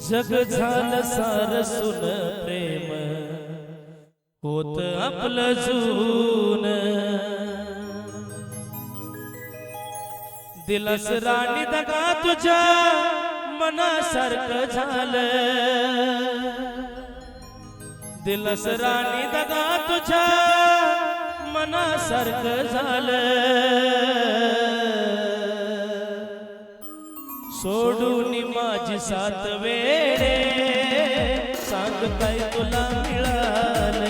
जग झालं सार सुन प्रेम. होत आपलं जून दिलस राणी दगा तुझ्या मनासारखं झालं. दिलस राणी दगा तुझ्या मनासारखं झालं. सात वेळे सांगताय तुला मिळाल.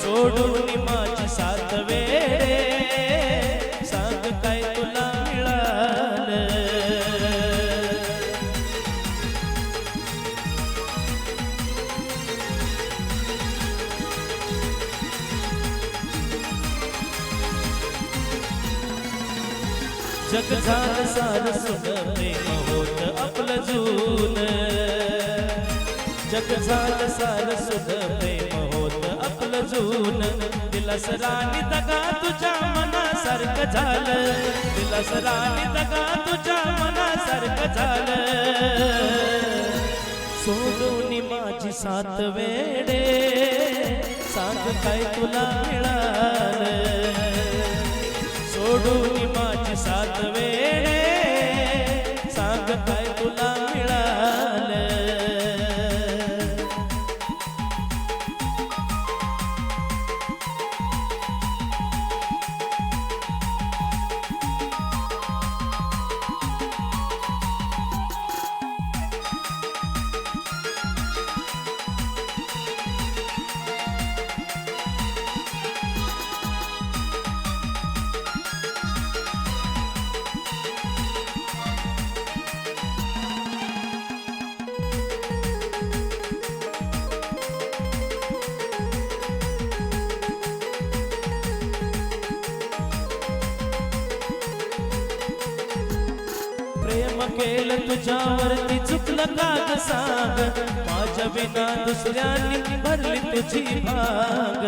सोडून माझी सात वेळे सांगताय तुला मिळाल. जग झालं सार सुन प्रेम. आपलं जून. जग झालं सार सुध प्रेम होत आपलं जून. तिला सराणी दगा तुझ्या मनासारखं झालं. तिला सराणी दगा तुझ्या मनासारखं झालं. सोडून माझी सात वेडे. सांग काय तुला मिळालं? सोडून माझी सात वेडे. सांग काय प्रेम केलं तुझ्यावरती चुकलं का ग सांग? माझ्या विना दुसऱ्यांनी भरली तुझी भाग.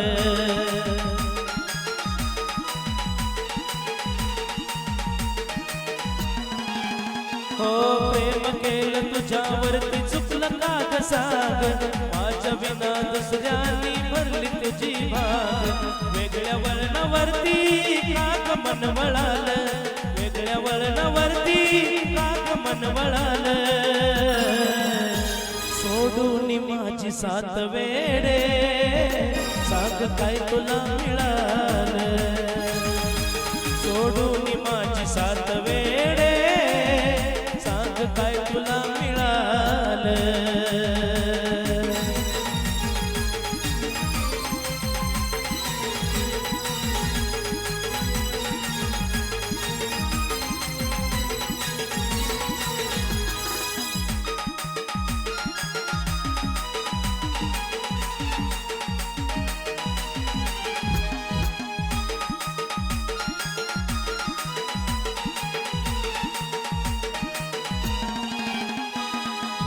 हो प्रेम केलं तुझ्यावरती चुकलं का ग सांग? माझ्या विना दुसऱ्यांनी भरली तुझी भाग. वेगळ्या वर्णावरती काक मन वळालं वेगळ्या वळणावरती काक मन वळाल सोडून माझी सात वेडे सांग काय तुला मिळाल? सोडून माझी सात वेडे सांग काय तुला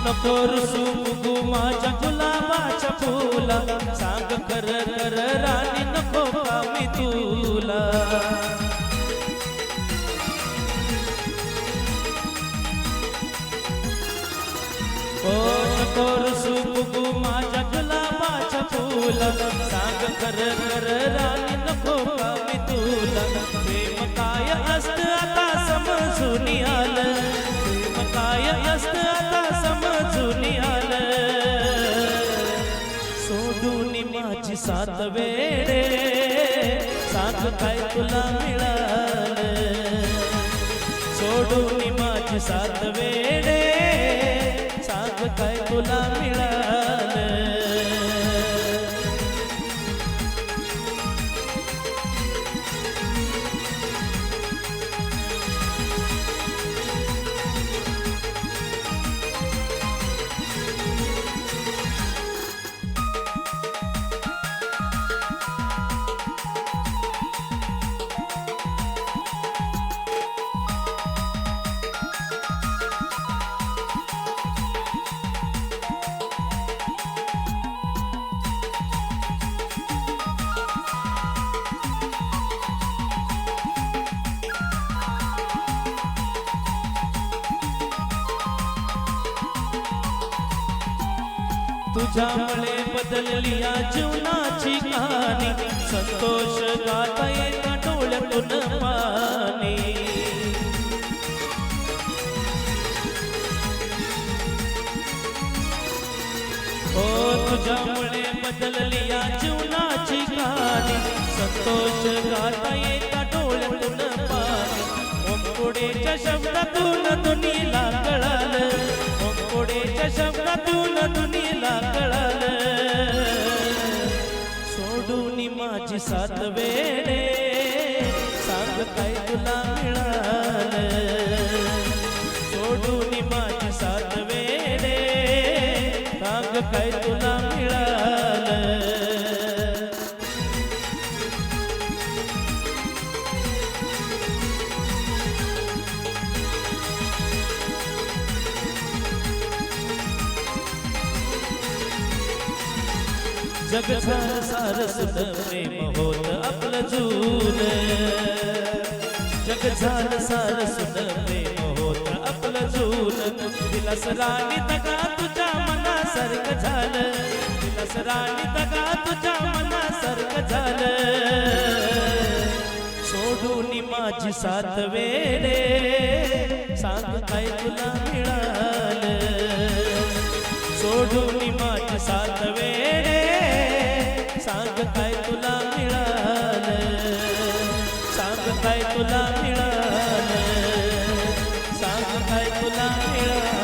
नको रुसू मुगू माझ्या गुलाबाच्या फुला. सांग कर कर राणी नको का मी तुला? ओ नको रुसू मुगू माझ्या गुलाबाच्या फुला. सांग कर कर राणी नको सात वेळे सांग काय तुला मिळालं? सोडून माझी सात वेळे सांग काय तुला मिळालं? तुझ्यामुळे बदलली या जीवनाची कहाणी. संतोष गाता येता डोळ्यातून पाणी. हो तुझ्यामुळे बदलली या जीवनाची कहाणी. संतोष गाता येता डोळ्यातून पाणी. ओंपुडेच्या शब्दातून दुनियेला माझी जग झालं सार सुद प्रेम होत आपलं जून. जग झालं सार सुद प्रेम होत आपलं जून. दिलास राणी दगा तुझ्या मनासारखं झालं. दिलास राणी दगा तुझ्या मनासारखं झालं. सोडून माझी सात वेळे सांग काय तुला मिळालं. બોલાયા